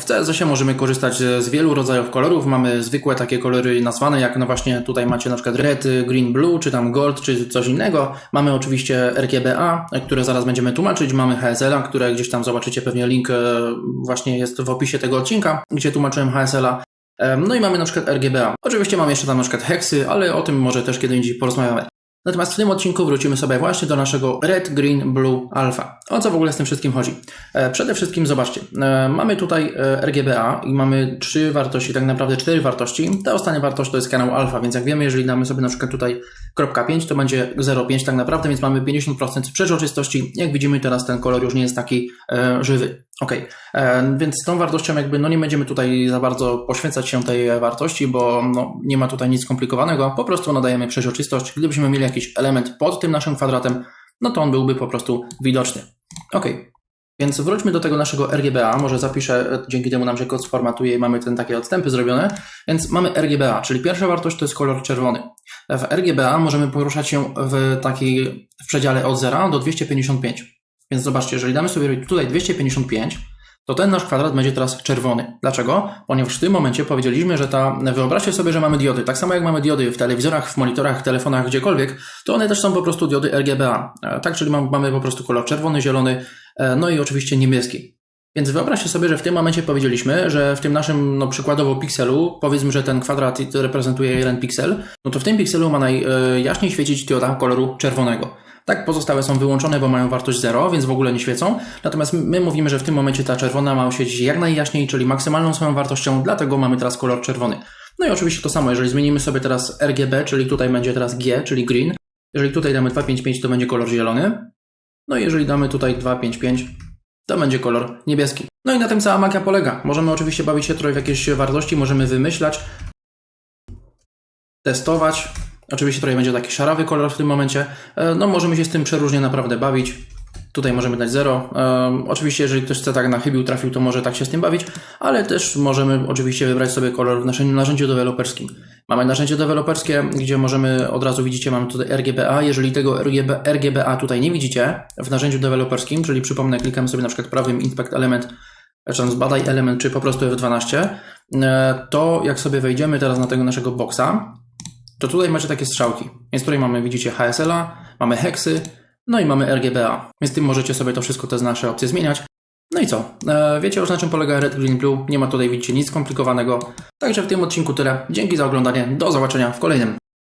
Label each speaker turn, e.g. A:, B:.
A: W CSS możemy korzystać z wielu rodzajów kolorów. Mamy zwykłe takie kolory nazwane, jak no właśnie tutaj macie na przykład red, green, blue, czy tam gold, czy coś innego. Mamy oczywiście RGBA, które zaraz będziemy tłumaczyć. Mamy HSL-a, które gdzieś tam zobaczycie pewnie link e, właśnie jest w opisie tego odcinka, gdzie tłumaczyłem HSL-a. Em, No i mamy na przykład RGBA. Oczywiście mamy jeszcze tam na przykład heksy, ale o tym może też kiedy indziej porozmawiamy. Natomiast w tym odcinku wrócimy sobie właśnie do naszego Red, Green, Blue, Alpha. O co w ogóle z tym wszystkim chodzi? E, Przede wszystkim zobaczcie, e, mamy tutaj e, RGBA i mamy trzy wartości, tak naprawdę cztery wartości. Ta ostatnia wartość to jest kanał alfa, więc jak wiemy, jeżeli damy sobie na przykład tutaj kropka 5, to będzie 0,5 tak naprawdę, więc mamy 50% przeźroczystości. Jak widzimy teraz ten kolor już nie jest taki żywy. Ok, e, więc tą wartością jakby no nie będziemy tutaj za bardzo poświęcać się tej wartości, bo no, nie ma tutaj nic skomplikowanego, po prostu nadajemy przeźroczystość. Gdybyśmy mieli jakiś element pod tym naszym kwadratem, no to on byłby po prostu widoczny. Ok, więc wróćmy do tego naszego RGBA. Może zapiszę, e, dzięki temu nam się kod sformatuje i mamy ten takie odstępy zrobione. Więc mamy RGBA, czyli pierwsza wartość to jest kolor czerwony. W RGBA możemy poruszać się w takiej w przedziale od 0 do 255. Więc zobaczcie, jeżeli damy sobie tutaj 255, to ten nasz kwadrat będzie teraz czerwony. Dlaczego? Ponieważ w tym momencie powiedzieliśmy, że ta, wyobraźcie sobie, że mamy diody. Tak samo jak mamy diody w telewizorach, w monitorach, telefonach, gdziekolwiek, to one też są po prostu diody RGBA. E, Tak, czyli mam- mamy po prostu kolor czerwony, zielony, e, no i oczywiście niebieski. Więc wyobraźcie sobie, że w tym momencie powiedzieliśmy, że w tym naszym no, przykładowo pikselu, powiedzmy, że ten kwadrat reprezentuje jeden piksel, no to w tym pikselu ma najjaśniej świecić dioda koloru czerwonego. Tak, pozostałe są wyłączone, bo mają wartość 0, więc w ogóle nie świecą. Natomiast my mówimy, że w tym momencie ta czerwona ma świecić jak najjaśniej, czyli maksymalną swoją wartością, dlatego mamy teraz kolor czerwony. No i oczywiście to samo, jeżeli zmienimy sobie teraz RGB, czyli tutaj będzie teraz G, czyli green. Jeżeli tutaj damy 255, to będzie kolor zielony. No i jeżeli damy tutaj 255, to będzie kolor niebieski. No i na tym cała magia polega. Możemy oczywiście bawić się trochę w jakieś wartości, możemy wymyślać, testować. Oczywiście trochę będzie taki szarawy kolor w tym momencie. E, No możemy się z tym przeróżnie naprawdę bawić. Tutaj możemy dać 0. oczywiście, jeżeli ktoś chce tak na chybił trafił, to może tak się z tym bawić, ale też możemy oczywiście wybrać sobie kolor w naszym narzędziu deweloperskim. Mamy narzędzie deweloperskie, gdzie możemy od razu widzicie, mamy tutaj RGBA. Jeżeli tego RGB, RGBA tutaj nie widzicie w narzędziu deweloperskim, czyli przypomnę, klikamy sobie na przykład prawym Inspect Element, czy tam zbadaj element, czy po prostu F12, e, to jak sobie wejdziemy teraz na tego naszego boxa, to tutaj macie takie strzałki. Więc tutaj mamy, widzicie, HSL-a, mamy heksy, no i mamy RGBA. Więc tym możecie sobie to wszystko, te nasze opcje zmieniać. No i co? E, Wiecie już na czym polega Red, Green, Blue. Nie ma tutaj, widzicie, nic skomplikowanego. Także w tym odcinku tyle. Dzięki za oglądanie. Do zobaczenia w kolejnym.